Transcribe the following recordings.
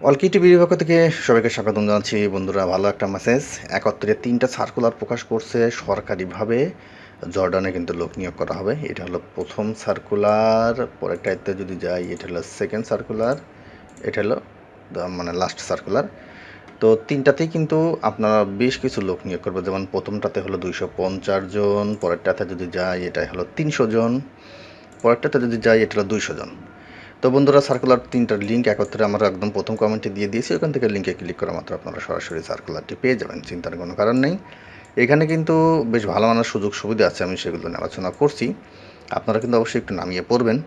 অলকি টিভির পক্ষ থেকে সবাইকে স্বাগতম জানাচ্ছি। বন্ধুরা, ভালো একটা মেসেজ একত্রে তিনটা সার্কুলার প্রকাশ করছে সরকারিভাবে। জর্ডানে কিন্তু লোক নিয়োগ করা হবে। এটা হলো প্রথম সার্কুলার পরেরটাতে যদি যাই, এটা হলো সেকেন্ড সার্কুলার এটা হলো মানে লাস্ট সার্কুলার তো তিনটাতেই কিন্তু আপনারা বেশ কিছু লোক নিয়োগ করবে। যেমন প্রথমটাতে হলো দুইশো পঞ্চাশ জন, পরেরটাতে যদি যাই, এটা হলো তিনশো জন। পরেরটাতে যদি যাই, এটা হলো দুইশো জন। তো বন্ধুরা সার্কুলার তিনটার লিঙ্ক একত্রে আমরা একদম প্রথম কমেন্টে দিয়ে দিয়েছি। ওখান থেকে লিঙ্কে ক্লিক করা মাত্র আপনারা সরাসরি সার্কুলারটি পেয়ে যাবেন, চিন্তার কোনো কারণ নেই। এখানে কিন্তু বেশ ভালো মানের সুযোগ সুবিধা আছে, আমি সেগুলো নিয়ে আলোচনা করছি। আপনারা কিন্তু অবশ্যই একটু নামিয়ে পড়বেন।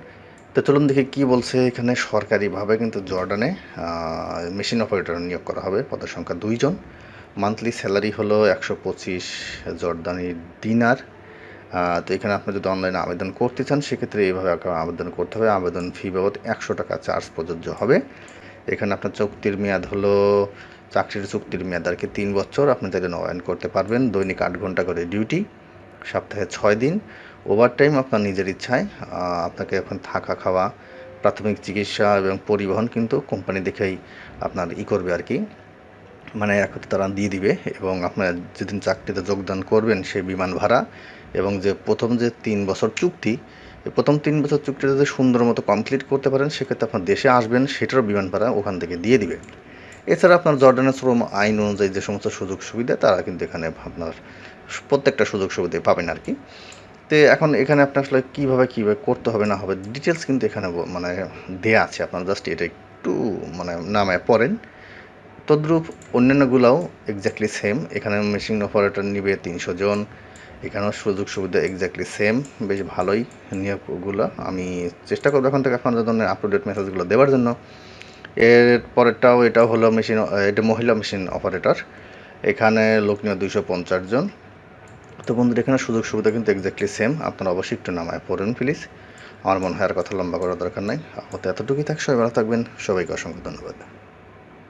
তো চলুন দেখি কী বলছে এখানে সরকারিভাবে কিন্তু জর্ডানে মেশিন অপারেটর নিয়োগ করা হবে, পদের সংখ্যা দুইজন। মান্থলি স্যালারি হলো একশো পঁচিশ জর্দানি দিনার তো এখানে আপনি যদি অনলাইনে আবেদন করতে চান, সেক্ষেত্রে এইভাবে আবেদন করতে হবে। আবেদন ফি বাবদ একশো টাকা চার্জ প্রযোজ্য হবে। এখানে আপনার চুক্তির মেয়াদ হলো, চাকরির চুক্তির মেয়াদ আর কি তিন বছর। আপনি তাদের নবায়ন করতে পারবেন। দৈনিক আট ঘণ্টা করে ডিউটি সপ্তাহে ছয় দিন। ওভার টাইম আপনার নিজের ইচ্ছায় আপনাকে এখন থাকা, খাওয়া, প্রাথমিক চিকিৎসা এবং পরিবহন কিন্তু কোম্পানি দেখেই আপনার ই করবে আর কি। মানে একত্রে তারা দিয়ে দিবে এবং আপনার যেদিন চাকরিতে যোগদান করবেন, সেই বিমান ভাড়া এবং যে প্রথম যে তিন বছর চুক্তি প্রথম তিন বছর চুক্তিটা যদি সুন্দর মতো কমপ্লিট করতে পারেন, সেক্ষেত্রে আপনার দেশে আসবেন, সেটারও বিমান ভাড়া ওখান থেকে দিয়ে দিবে। এছাড়া আপনার জর্ডানের শ্রম আইন অনুযায়ী যে সমস্ত সুযোগ সুবিধা, তারা কিন্তু এখানে আপনার প্রত্যেকটা সুযোগ সুবিধা পাবেন আর কি। তো এখন এখানে আপনার আসলে কীভাবে কীভাবে করতে হবে, না হবে ডিটেলস কিন্তু এখানে মানে দেয়া আছে। আপনার জাস্ট এটা একটু মানে নামে পড়েন। তদ্রূপ অন্যান্যগুলোও এক্স্যাক্টলি সেম এখানে মেশিন অপারেটর নিবে তিনশো জন। এখানেও সুযোগ সুবিধা এক্স্যাক্টলি সেম বেশ ভালোই নিয়োগগুলো। আমি চেষ্টা করব এখন থেকে আপনাদের জন্য আপ টু ডেট মেসেজগুলো দেওয়ার জন্য। এর পরেরটাও, এটাও হলো মেশিন এটা মহিলা মেশিন অপারেটর এখানে লোক নিয়ে দুইশো পঞ্চাশ জন। তো বন্ধুরা, এখানে সুযোগ সুবিধা কিন্তু এক্স্যাক্টলি সেম আপনারা অবশ্যই একটু নামায় পড়ুন প্লিজ আমার মনে হয় আর কথা লম্বা করার দরকার নাই। আপাতত এতটুকুই থাক, সবাই ভালো থাকবেন। সবাইকে অসংখ্য ধন্যবাদ।